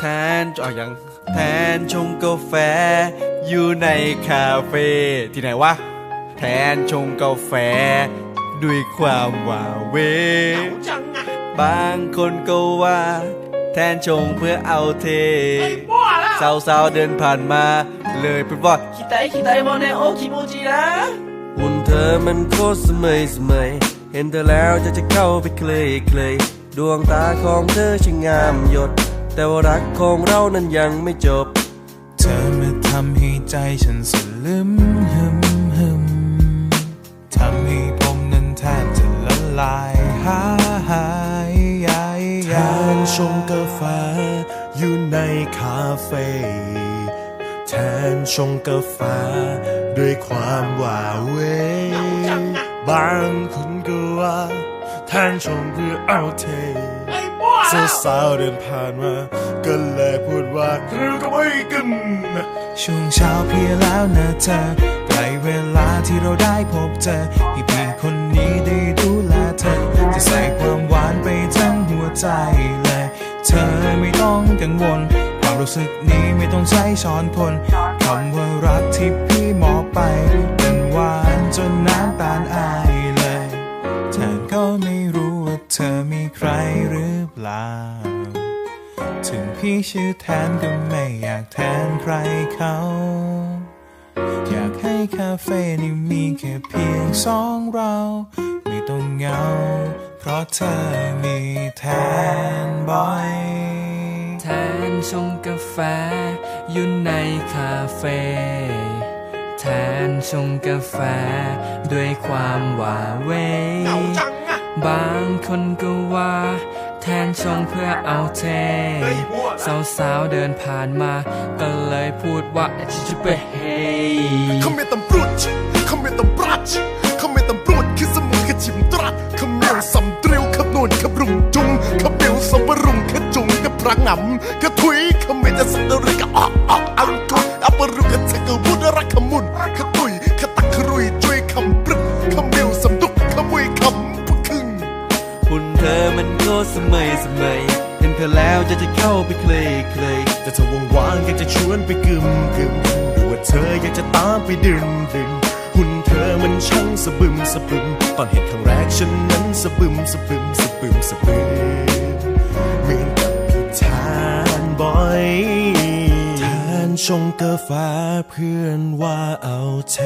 แทนเอาอย่างแทนชงกาแฟ อยู่ในคาเฟ่ที่ไหนวะ แทนชงกาแฟ ด้วยความหว่าเหวจังอะบางคนก็ว่า แทนชงเพื่อเอาเทบ้าแล้วสาวๆเดินผ่านมา เลยพูดว่าคิไตคิไตโมเนโอคิโมจินะหุ่นเธอมันโคตรสมัยสมัย เห็นเธอแล้วจะจะเข้าไปเคลยเคลยดวงตาของเธอช่างงามหยด แต่ว่ารักของเรานั้นยังไม่จบ เธอมาทำให้ใจฉันสลึมหึมหึมทำให้ผมนั้นแทบจะละลายหายยายแทยานชงกาแฟอยู่ในคาเฟ่แทนชงกาแฟด้วยความหวาเวบางคนก็ว่าแทนชงเพื่อเอาเท สาแล้วสาวเดินผ่านมาก็เลยพูดว่าคือก็ไม่กัน ช่วงเช้าเพียแล้วนะเธอใกล้เวลาที่เราได้พบเจอให้พี่คนนี้ได้ดูแลเธอ จะใส่ความหวานไปทั้งหัวใจเลย เธอไม่ต้องกังวล ความรู้สึกนี้ไม่ต้องใช้ช้อนคนคำว่ารักที่พี่มอบไปเป็นหวานจน ถึงพี่ชื่อแทนก็ไม่อยากแทนใครเขา อยากให้คาเฟ่นี้มีแค่เพียงสองเรา ไม่ต้องเหงา เพราะเธอมีแทนบอย แทนชงกาแฟ อยู่ในคาเฟ่แทนชงกาแฟ ด้วยความหวาเหวเหงาจังอะบางคนก็ว่า แทนชงเพื่อเอาเทสาวสาวๆเดินผ่านมา ก็เลยพูดว่าชิชิเปเฮเขาไม่ตำรวจเขาไม่ตำรัดเขาไม่ตำรุดคือสมุนขจิมตรัสเขาเมียวสำเตรียวขนวลขบรุงจุงขเมียวสมบรุงขจุงกับพระงำกระถุยเขาไม่จะสันดริก จะเข้าไปเคลยเคลยแต่เธอว่างๆอยากจะชวนไปกึมกึมหรือว่าเธออยากจะตามไปดื่มดื่มหุ่นเธอมันช่างสะบึมสะบึมตอนเห็นครั้งแรกฉันนั้นสะบึมสะบึมสะบึมสะบึมเหมือนกับพี่ทานบอยทานชงกาแฟเพื่อนว่าเอาเท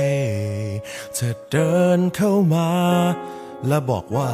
เธอเดินเข้ามา และบอกว่า